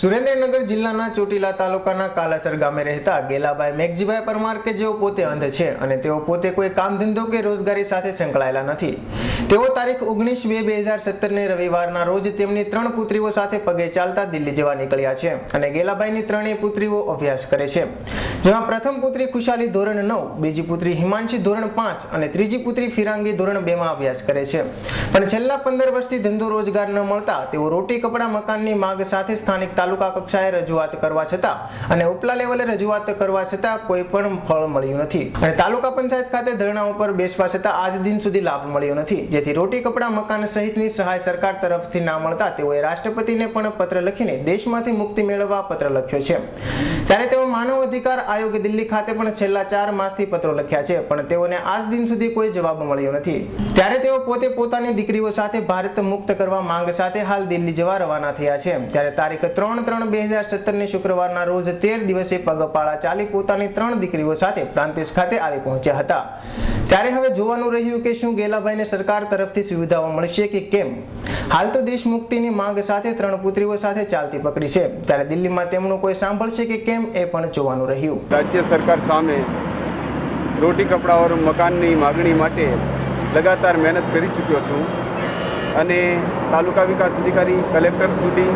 સુરેન્દ્રનગર જિલ્લાના ચોટીલા તાલુકાના કાલાસર ગામે રહેતા ગેલાભાઈ મેઘજીભાઈ પરમાર કે જેઓ પોતે અંધ છે અને તેઓ પોતે કોઈ કામ ધંધો કે રોજગારી સાથે સંકળાયેલા નથી. તેઓ તારીખ ઓગણીસ બે બે હજાર સત્તરને રવિવારના રોજ તેમની ત્રણ પુત્રીઓ સાથે પગે ચાલતા દિલ્હી જવા નીકળ્યા છે અને ગેલાભાઈની ત્રણેય પુત્રીઓ અભ્યાસ કરે છે. જેમાં પ્રથમ પુત્રી ખુશાલી ધોરણ નવ, બીજી પુત્રી હિમાંશી ધોરણ પાંચ અને ત્રીજી પુત્રી ફિરાંગી ધોરણ બેમાં અભ્યાસ કરે છે. પણ છેલ્લા પંદર વર્ષથી ધંધો રોજગાર ન મળતા તેઓ રોટી, કપડા, મકાનની માંગ સાથે સ્થાનિક તાલુકા કક્ષાએ રજૂઆત કરવા છતાં અને ઉપલા લેવલે રજૂઆત કરવા છતાં કોઈ પણ ફળ મળ્યું નથી. અને તાલુકા પંચાયત ખાતે ધરણા ઉપર બેસવા છતાં આજ દિન સુધી લાભ મળ્યો નથી. જેથી રોટી કપડા મકાન સહિતની સહાય સરકાર તરફથી ના મળતા તેઓએ રાષ્ટ્રપતિને પણ પત્ર લખીને દેશમાંથી મુક્તિ મેળવવા પત્ર લખ્યો છે. ત્યારે તેઓ માનવ અધિકાર આયોગ દિલ્હી ખાતે પણ છેલ્લા ચાર માસથી પત્રો લખ્યા છે, પણ તેઓને આજ દિન સુધી કોઈ જવાબ મળ્યો નથી. ત્યારે તેઓ પોતે પોતાની દીકરીઓ સાથે ભારત મુક્ત કરવા માંગ સાથે હાલ દિલ્હી જવા રવાના થયા છે. ત્યારે તારીખ ત્રણ ત્રણ બે હજાર સત્તરની શુક્રવારના રોજ તેર દિવસે પગપાળા ચાલી પોતાની ત્રણ દીકરીઓ સાથે પ્રાંતિજ ખાતે આવી પહોંચ્યા હતા. ત્યારે હવે જોવાનું રહ્યું કે શું ગેલાભાઈને સરકાર તરફથી સુવિધાઓ મળશે કે કેમ? હાલ તો દેશ મુક્તિની માંગ સાથે ત્રણ પુત્રીઓ સાથે ચાલતી પકડી છે. ત્યારે દિલ્હીમાં તેમનું કોઈ સાંભળશે કે કેમ એ પણ જોવાનું રહ્યું. રાજ્ય સરકાર સામે રોટી કપડાઓ મકાનની માગણી માટે લગાતાર મહેનત કરી ચૂક્યો છું અને તાલુકા વિકાસ અધિકારી કલેક્ટર સુધી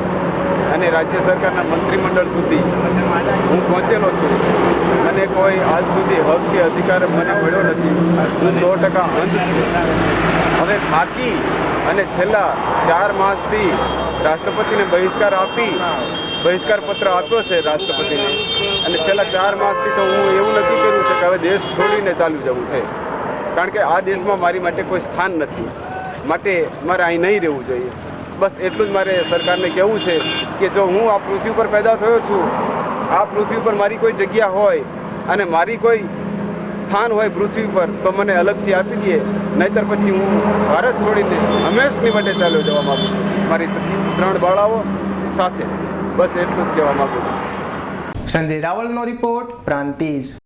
અને રાજ્ય સરકારના મંત્રીમંડળ સુધી હું પહોંચેલો છું. અને કોઈ આજ સુધી હક કે અધિકાર મને મળ્યો નથી. હું સો ટકા અંધ છું. હવે થાકી અને છેલ્લા ચાર માસથી રાષ્ટ્રપતિને બહિષ્કાર આપી, બહિષ્કાર પત્ર આપ્યો છે રાષ્ટ્રપતિને. અને છેલ્લા ચાર માસથી તો હું એવું નક્કી કર્યું છે કે હવે દેશ છોડીને ચાલુ જવું છે. કારણ કે આ દેશમાં મારી માટે કોઈ સ્થાન નથી. માટે મારે અહીં નહીં રહેવું જોઈએ. બસ એટલું જ મારે સરકારને કહેવું છે કે જો હું આ પૃથ્વી પર પેદા થયો છું, આ પૃથ્વી પર મારી કોઈ જગ્યા હોય અને મારી કોઈ સ્થાન હોય પૃથ્વી પર, તો મને અલગથી આપી દે. નહીતર પછી હું ભારત છોડીને હંમેશની માટે ચાલ્યો જવા માગું છું. મારી ત્રણ બાળાઓ સાથે. બસ એટલું જ કહેવા માગું છું. સંજય રાવલનો રિપોર્ટ પ્રાંતિજ.